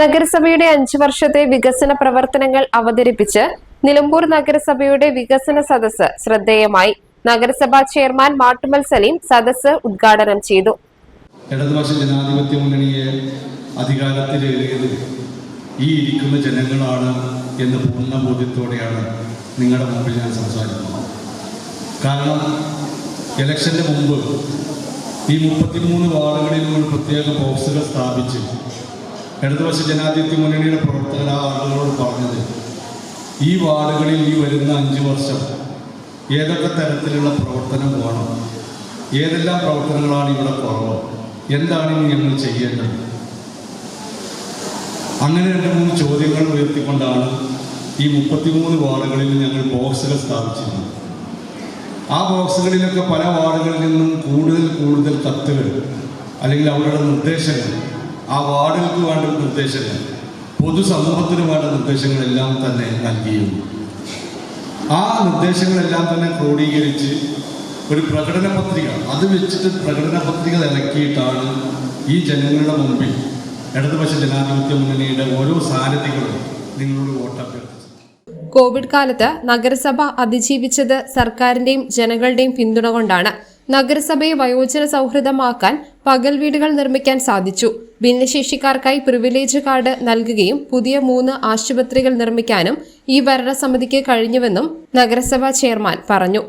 നഗരസഭയുടെ അഞ്ചു വർഷത്തെ വികസന പ്രവർത്തനങ്ങൾ അവതരിപ്പിച്ച് നിലമ്പൂർ നഗരസഭയുടെ വികസന സദസ് ശ്രദ്ധേയമായി. നഗരസഭാ ചെയർമാൻ മാട്ടുമൽ സലീം സദസ് ഉദ്ഘാടനം ചെയ്തു. ഇടതുപക്ഷ ജനാധിപത്യ മുന്നണിയെ അധികാരത്തിലേറിയത് ഈ ഇരിക്കുന്ന ജനങ്ങളാണ് എന്ന് പൂർണ ബോധ്യത്തോടെയാണ് നിങ്ങളുടെ മുമ്പിൽ ഞാൻ സംസാരിക്കുന്നത്. കാരണം ഇലക്ഷന്റെ മുമ്പ് ഈ മുപ്പത്തിമൂന്ന് വാർഡുകളിൽ ഒരു പ്രത്യേക ബോക്സുകൾ സ്ഥാപിച്ച് ഇടതുപക്ഷ ജനാധിപത്യ മുന്നണിയുടെ പ്രവർത്തകർ ആ ആളുകളോട് പറഞ്ഞത് ഈ വാർഡുകളിൽ ഈ വരുന്ന അഞ്ച് വർഷം ഏതൊക്കെ തരത്തിലുള്ള പ്രവർത്തനം വേണം? ഏതെല്ലാം പ്രവർത്തനങ്ങളാണ് ഇവിടെ കുറവ്? എന്താണ് ഇനി ഞങ്ങൾ ചെയ്യേണ്ടത്? അങ്ങനെ രണ്ട് മൂന്ന് ചോദ്യങ്ങൾ ഉയർത്തിക്കൊണ്ടാണ് ഈ മുപ്പത്തിമൂന്ന് വാർഡുകളിൽ ഞങ്ങൾ ബോക്സുകൾ സ്ഥാപിച്ചിരുന്നത്. ആ ബോക്സുകളിലൊക്കെ പല വാർഡുകളിൽ നിന്നും കൂടുതൽ കൂടുതൽ കത്തുകൾ അല്ലെങ്കിൽ അവരുടെ നിർദ്ദേശങ്ങൾ ആ വാർഡുകൾക്ക് വേണ്ട നിർദ്ദേശങ്ങൾ പൊതുസമൂഹത്തിന് വേണ്ട നിർദ്ദേശങ്ങളെല്ലാം തന്നെ നൽകിയിരുന്നു. ആ നിർദ്ദേശങ്ങളെല്ലാം തന്നെ ക്രോഡീകരിച്ച് ഒരു പ്രകടന പത്രിക അത് വെച്ചിട്ട് പ്രകടന പത്രിക ഇറക്കിയിട്ടാണ് ഈ ജനങ്ങളുടെ മുമ്പിൽ ഇടതുപക്ഷ ജനാധിപത്യ മുന്നണിയുടെ ഓരോ സാരഥികളും നിങ്ങളോട് വോട്ടഭ്യർത്ഥിച്ചത് കോവിഡ് കാലത്ത് നഗരസഭ അതിജീവിച്ചത് സർക്കാരിന്റെയും ജനങ്ങളുടെയും പിന്തുണ കൊണ്ടാണ്. നഗരസഭയെ വയോജന സൗഹൃദമാക്കാൻ പകൽ വീടുകൾ നിർമ്മിക്കാൻ സാധിച്ചു. ഭിന്നശേഷിക്കാർക്കായി പ്രിവിലേജ് കാർഡ് നൽകുകയും പുതിയ മൂന്ന് ആശുപത്രികൾ നിർമ്മിക്കാനും ഈ ഭരണസമിതിക്ക് കഴിഞ്ഞുവെന്നും നഗരസഭാ ചെയർമാൻ പറഞ്ഞു.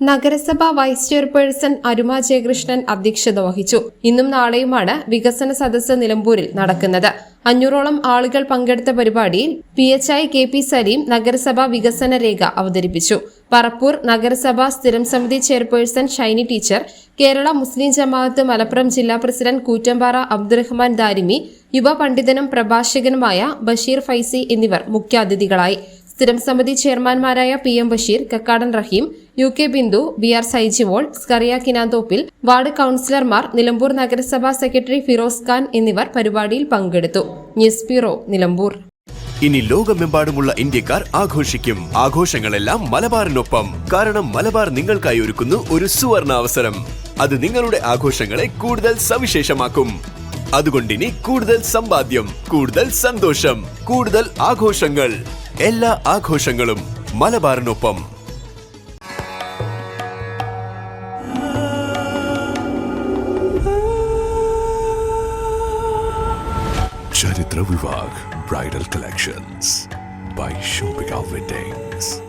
നഗരസഭ വൈസ് ചെയർപേഴ്സൺ അരുമ ജയകൃഷ്ണൻ അധ്യക്ഷത വഹിച്ചു. ഇന്നും നാളെയുമാണ് വികസന സദസ്സ് നിലമ്പൂരിൽ നടക്കുന്നത്. അഞ്ഞൂറോളം ആളുകൾ പങ്കെടുത്ത പരിപാടിയിൽ P H I K P Saleem നഗരസഭാ വികസന രേഖ അവതരിപ്പിച്ചു. പറപ്പൂർ നഗരസഭാ സ്ഥിരം സമിതി ചെയർപേഴ്സൺ ഷൈനി ടീച്ചർ കേരള മുസ്ലിം ജമാഅത്ത് മലപ്പുറം ജില്ലാ പ്രസിഡന്റ് കൂറ്റമ്പാറ അബ്ദുറഹ്മാൻ ദാരിമി യുവ പണ്ഡിതനും പ്രഭാഷകനുമായ ബഷീർ ഫൈസി എന്നിവർ മുഖ്യാതിഥികളായി. സ്ഥിരം സമിതി ചെയർമാൻമാരായ P M Basheer Kakkadan Raheem U K Bindu B R Saijivol Skariya Kinanthoppil ward കൌൺസിലർമാർ നിലമ്പൂർ നഗരസഭാ സെക്രട്ടറി ഫിറോസ് ഖാൻ എന്നിവർ പരിപാടിയിൽ പങ്കെടുത്തു. News bureau Nilambur. ഇനി ലോകമെമ്പാടുമുള്ള ഇന്ത്യക്കാർ ആഘോഷിക്കും. ആഘോഷങ്ങളെല്ലാം മലബാറിനൊപ്പം. കാരണം മലബാർ നിങ്ങൾക്കായി ഒരുക്കുന്നു ഒരു സുവർണ അവസരം അത് നിങ്ങളുടെ ആഘോഷങ്ങളെ കൂടുതൽ സവിശേഷമാക്കും. അതുകൊണ്ടിനി കൂടുതൽ സമ്പാദ്യം കൂടുതൽ സന്തോഷം കൂടുതൽ ആഘോഷങ്ങൾ. എല്ലാ ആഘോഷങ്ങളും മലബാറിനൊപ്പം ചരിത്ര വിഭാഗ് bridal collections by Shobika Weddings.